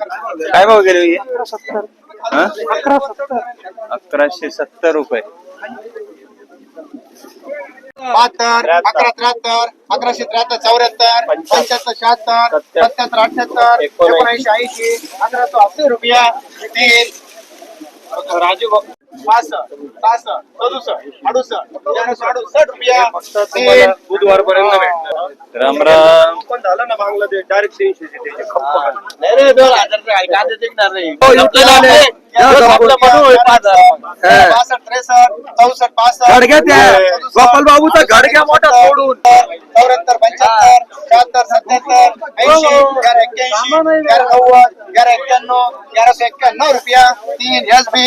काय भाव गेले? अकराशे सत्तर रुपये. बहात्तर अकरा त्र्याहत्तर अकराशे त्र्याहत्तर चौऱ्याहत्तर पंच्याहत्तर शहात्तर सत्तर, सत्याहत्तर अठ्याहत्तर एकोणऐंशी. ऐंशी अकराशे अस्सी रुपया. तीन राजू पासष्ट सहासष्ट सदुसष्ट अडुसष्ट अडुसष्ट रुपया. तीन. बुधवार पर्यंत भेटणार. राम राम. पण झालं ना बांगलादेश डायरेक्ट तीनशे नाही रे दोन हजार रुपये आहे, का ते टिकणार नाही. हो, त्रेसष्ट चौसष्ट पासष्ट. गोपाल बाबूचा घडग्या मोठा सोडून. चौऱ्याहत्तर पंच्याहत्तर शहात्तर सत्याहत्तर ऐंशी एक्क्याऐंशी ग्यारा नव्वद एक्क्याण्णव एक्क्याण्णव रुपया. तीन एस बी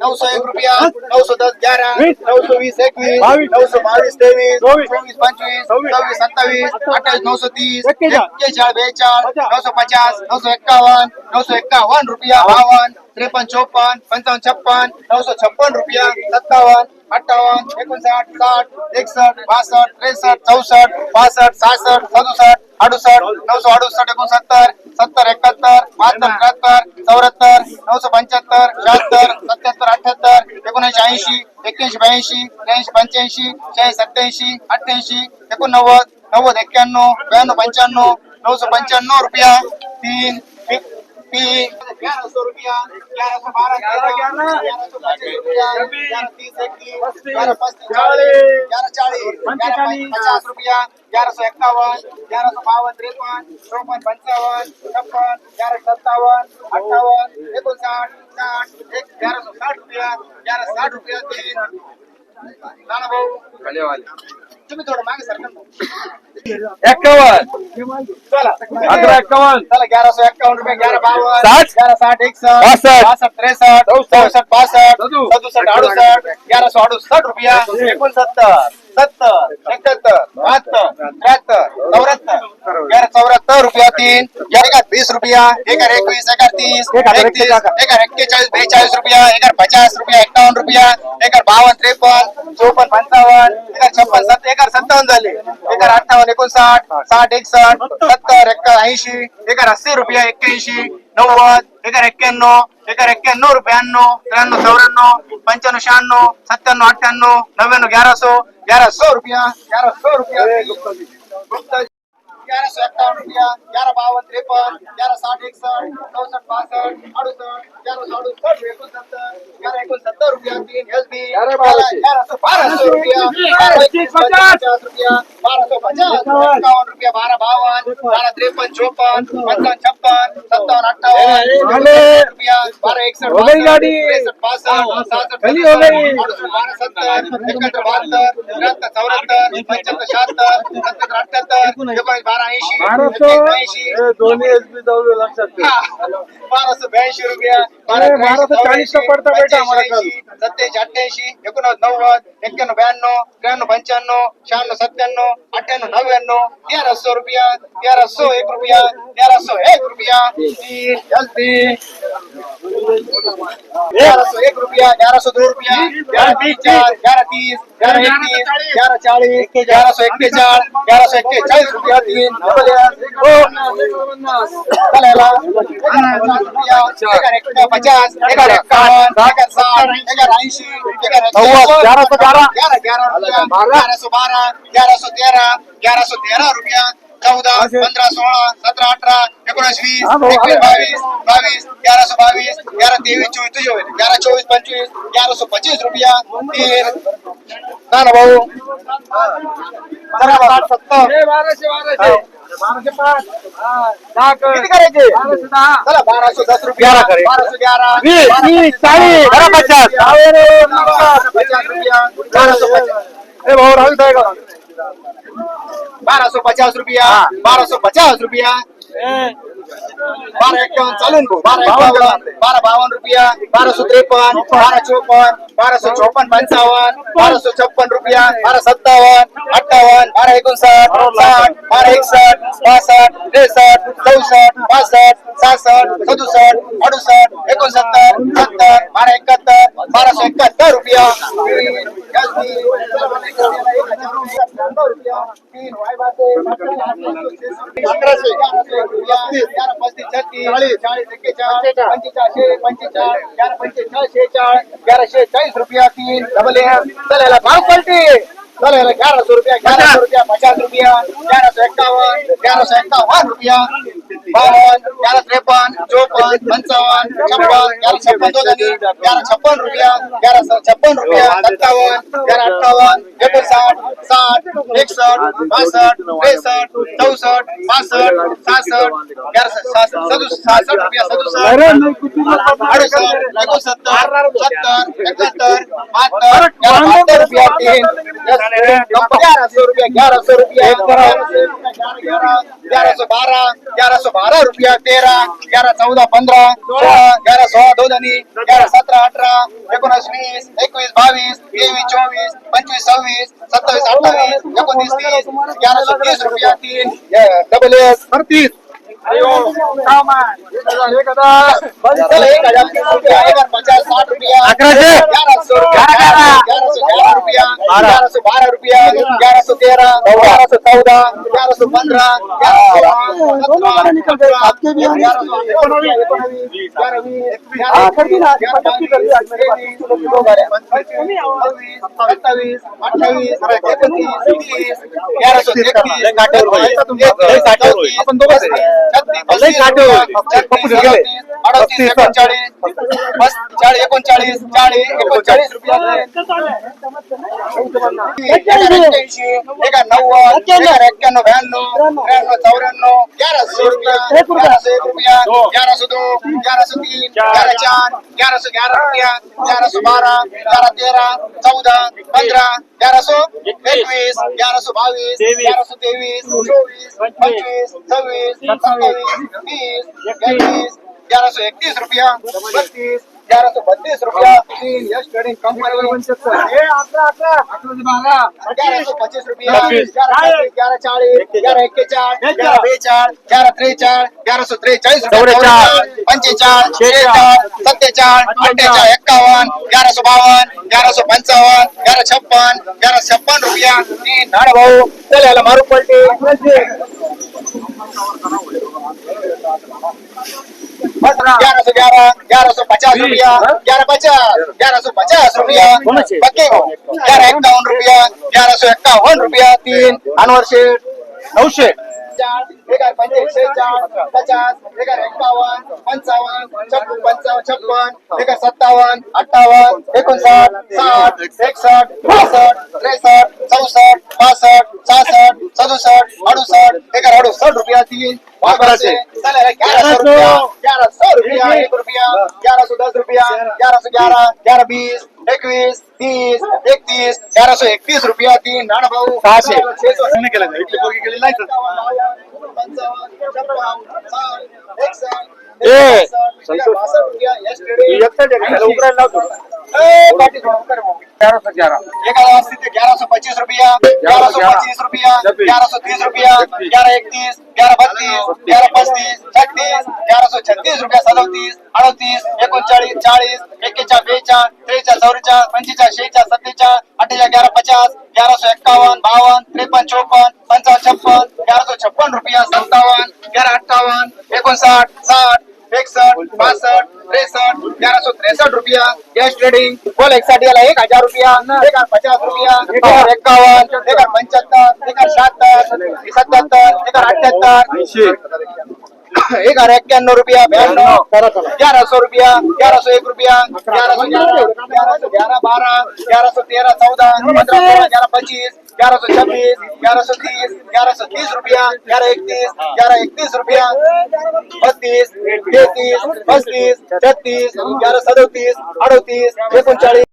नऊशे एक रुपया नऊशे दस ग्यारा नऊशे वीस एकवीस नऊशे बावीस तेवीस चोवीस पंचवीस सव्वीस सत्तावीस अठ्ठावीस नऊशे तीस एक्केचाळीस बेचाळीस नऊशे पचास नऊशे एक्कावन्न नऊशे एक्कावन्न रुपया बावन्न त्रेपन्न चोपन्न पंचावन्न छप्पन नऊशे छप्पन रुपया सत्तावन्न अठ्ठावन्न एकोणसाठ साठ एकसष्ट बासष्ट त्रेसष्ट चौसष्ट पासष्ट सहासष्ट सदुसष्ट अडुसष्ट नऊशे अडुसष्ट एकोणसत्तर सत्तर एकाहत्तर बहात्तर त्र्याहत्तर चौऱ्याहत्तर नऊशे पंच्याहत्तर शहात्तर सत्याहत्तर अठ्याहत्तर एकोणऐंशी ऐंशी एक्क्याऐंशी ब्याऐंशी त्र्याऐंशी पंच्याऐंशी शहाऐंशी सत्याऐंशी अठ्ठ्याऐंशी एकोणनव्वद नव्वद एक्क्याण्णव ब्याण्णव पंच्याण्णव नऊशे पंच्याण्णव रुपया तीन तीन ग्यारह सौ रुपया ग्यारह सौ बारह ग्यारह सौ पच्चीस रुपया ग्यारह तीस ग्यारह पच्चीस चालीस ग्यारह चालीस ग्यारह पचास रुपया ग्यारह सौ इक्यावन ग्यारह सौ बावन त्रेपन चौपन पंचावन छप्पन ग्यारह सत्तावन अट्ठावन एकोणसाठ साठ एक ग्यारह सौ साठ रुपया ग्यारह साठ रुपया तीन तुम्ही थोडं मागे सरकार एक्कावन्न चला एक्कावन्न चला ग्यारह सौ एक्कावन रुपये ग्यारह बावन। साठ. ग्यारह साठ सौ। अडुसष्ट रुपया। एकोणसत्तर सत्तर एकाहत्तर बहात्तर त्र्याहत्तर चौऱ्याहत्तर ग्यारह चौऱ्याहत्तर रुपया तीन ग्यारह वीस रुपया एकार एकवीस एकार तीस एकतीस एकार एक्केचाळीस बेचाळीस रुपया एकार पचास रुपया एकावन्न रुपया एकार बावन्न त्रेपन्न चोपन्न पंचावन्न एकार छप्पन सत्तर एकार सत्तावन्न झाले एकार अठ्ठावन्न एकोणसाठ साठ एकसष्ट सत्तर एका ऐंशी एकार अस्सी रुपया एक्क्याऐंशी नव्वद एकार एक्क्याण्णव एकार एक्क्याण्णव ब्याण्णव त्र्याण्णव चौऱ्याण्णव पंच्याण्णव शहाण्णव सत्त्याण्णव अठ्ठ्याण्णव नव्याण्णव ग्यारह सौ ग्यारह सौ रुपया ग्यारह सौ रुपया। ग्यारह सौ इक्यावन रुपया ग्यारह बावन त्रेपन ग्यारह साठ एकसठ चौसठ बासठ अड़सठ ग्यारह सौ अड़सठ ग्यारह एकोणसत्तर रुपया तीन एस बी ग्यारह सौ। बारह सौ रुपया बारह इक्कीस पचास रुपया बारह सौ पचास इक्यावन रुपया बारह बावन बारह त्रेपन चौपन पंचावन छप्पन सत्तावन अट्ठावन रुपया बारह एकसठ हो गई गाड़ी। तिरसठ बासठ सासठ गली हो गई। अड़सठ बारह सत्तर इकहत्तर बहत्तर त्र्याहत्तर चौऱ्याहत्तर पंच्याहत्तर शहात्तर सत्तर अठ्याहत्तर एकोणीस बारा ऐंशी ऐंशी दोन्ही एस बी जाऊ लक्षात बारह सौ बयाऐंशी रुपया अरे, बारह सौ चालीस का पड़ता बेटा हमारा कल। सत्याऐंशी अठ्ठ्याऐंशी एकोणनव्वद नव्वद एक्क्याण्णव ब्याण्णव त्र्याण्णव पंच्याण्णव शहाण्णव सत्त्याण्णव अठ्ठ्याण्णव नव्याण्णव तेरह सौ रुपया तेरह सौ एक रुपया तेरह सौ एक रुपया तीन जल्दी ग्यारह सौ ग्यारह सौ ग्यारह पचास साठ नव्वद, ग्यारह सौ ग्यारह ग्यारह सौ बारह ग्यारह सौ तेरह ग्यारह सौ तेरह रुपया चौदा पंधरा सोळा सतरा अठरा एकोणीस वीस एकवीस बावीस बावीस ग्यारह सौ बावीस ग्यारह तेवीस चोवीस तुझे होईल ग्यारह चोवीस पंचवीस ग्यारह सौ पच्चीस रुपया तीन ना ना भाऊ बाराशे दस। रुपया। बाराशे ग्यारह। वीस तीस चाळीस बारा पचास। पचास। रुपया बारह सौ पचास भाऊ राहुल साहेब बारह सौ पचास रुपया बारह सौ पचास रुपया बारह इक्यावन चालून भाऊ बारह इक्यावन बारह बावन रुपया बारह सौ त्रेपन बारह चौपन बारह सौ चौपन पंचावन बारह सौ छप्पन रुपया बारह सत्तावन अट्ठावन बारह एकोणसाठ साठ बारह एकसठ बासष्ट त्रेसष्ट चौसष्ट पासष्ट सहासष्ट बारह सौ इकहत्तर रुपया ग्यारहशे रुपया तीन डबल पलटी ग्यारह सौ रुपया, ग्यारह सौ रुपया पचास रुपया ग्यारह सौ इक्यावन, ग्यारह सौ इक्यावन रुपया बावन ग्यारह तिरपन पंचावन छप्पन ग्यारह छप्पन दो धनी ग्यारह छप्पन रुपया ग्यारह सौ छप्पन रुपया सत्तावन ग्यारह अट्ठावन एकोणसाठ साठ एकसठ बासष्ट त्रेसष्ट चौसष्ट पासष्ट सहासष्ट ग्यारह सहासष्ट सदुसष्ट सहासष्ट रुपया सदुसष्ट अडुसष्ट एकोणसत्तर सत्तर एकाहत्तर बहात्तर बहात्तर रुपया तीन ग्यारह सौ बारह ग्यारह सौ बारह रुपया तेरह ग्यारह चौदह पंद्रह सोलह ग्यारह सोलह दो धनी ग्यारह सत्रह अठारह एकोणीस वीस एकवीस बावीस तेवीस चौबीस पंचवीस सव्वीस सत्तावीस अठ्ठावीस एकोणतीस तीस ग्यारह सौ तीस रुपया तीन डबल एस अडतीस पचास साठ रुपया. ग्यारह सौ रुपया ग्यारह सौ ग्यारह रुपया ग्यारह सौ बारह रुपया ग्यारह सौ तेरह ग्यारह सौ चौदह ग्यारह सौ पंद्रह ग्यारह सौ दोघंच आहे. एकोणचाळीस. चाळीस एकोणचाळीस चाळीस एकोणचाळीस रुपया. एक्क्याऐंशी एका नव्वद एका एक्क्याण्णव ब्याण्णव त्र्याण्णव चौऱ्याण्णव ग्यारहशे रुपया. ग्यारहशे एक रुपया. ग्यारह सौ दो ग्यारह सौ तीन ग्यारह चार ग्यारह सौ ग्यारह रुपया. ग्यारह सौ बारह ग्यारह तेरह चौदह पंद्रह ग्यारह सौ एकवीस ग्यारह सौ बावीस ग्यारह सौ तेवीस चौबीस पंचवीस छब्बीस सत्तावीस तीस एकतीस ग्यारह सौ इकतीस रुपया बत्तीस ग्यारह सौ बत्तीस रुपया यश ट्रेडिंग कंपनी ग्यारह सौ पच्चीस रुपया ग्यारह ग्यारह चालीस ग्यारह इक्केचाळीस ग्यारह बेचाळीस ग्यारह त्रेचाळीस ग्यारह सौ एक्कावन्न ग्यारह सौ बावन्न ग्यारह सौ पंचावन्न ग्यारह छप्पन ग्यारह छप्पन रुपया। तीन नाणे भाऊ चला मारू पलटी। ग्यारह सौ ग्यारह ग्यारह सौ पचास रुपया। ग्यारह पचास ग्यारह सौ पचास रुपया पक्के ग्यारह एक्कावन्न रुपया ग्यारह सौ एक्कावन्न रुपया तीन अनवर शेठ नऊशे एगार पंच्याऐंशी पचास एगार एक्कावन्न पंचावन्न छप्पन पंचावन्न छप्पन एगार सत्तावन्न अठ्ठावन्न एकोणसाठ साठ एकसष्ट बासष्ट त्रेसष्ट चौसष्ट पासष्ट सहासष्ट सदुसष्ट अडुसष्ट रुपया तीन बाराशे. ग्यारह रुपया ग्यारह सौ रुपया एक रुपया ग्यारह सौ दस रुपया ग्यारह सौ ग्यारह ग्यारह बीस इक्कीस तीस एकतीस ग्यारह सौ इकतीस रुपया तीन नाना भाऊ। सहाशे. छह सौ। ग्यारह सौ ग्यारह। ग्यारह सौ पच्चीस रुपया ग्यारह सौ पच्चीस रुपया ग्यारह सौ तीस रुपया ग्यारह इकतीस ग्यारह बत्तीस ग्यारह पस्तीस छत्तीस ग्यारह सौ छत्तीस रुपया सदोतीस अडतीस एकोणचाळीस चाळीस एक्केचाळीस बेचाळीस त्रेचाळीस चौवेचाळीस पंचेचाळीस शेहेचाळीस सत्तेचाळीस अठ्ठेचाळीस ग्यारह पचास ग्यारह सौ एक्कावन्न बावन्न त्रेपन्न चौपन्न पंचावन्न छप्पन ग्यारह सौ छप्पन रुपया सत्तावन्न ग्यारह अठ्ठावन्न एकोणसाठ साठ एकसष्ट बासठ, तिरसठ ग्यारह सौ तिरसठ रुपया. गॅस ट्रेडिंग एक साठी याला एक हज़ार रुपया, एक पचास रुपया, एक एक्कावन्न एक पंच्याहत्तर एक हजार एक्क्याण्णव रुपया ब्याण्णव ग्यारह सौ रुपया ग्यारह सौ एक रुपया ग्यारह सौ ग्यारह ग्यारह सौ ग्यारह बारह ग्यारह सौ तेरह चौदह पंद्रह सोलह ग्यारह पच्चीस ग्यारह सौ छब्बीस ग्यारह सौ तीस ग्यारह सौ तीस रुपया ग्यारह इकतीस ग्यारह इकतीस रुपया बत्तीस तैतीस पस्तीस छत्तीस ग्यारह सदतीस अड़तीस एकोणचाळीस.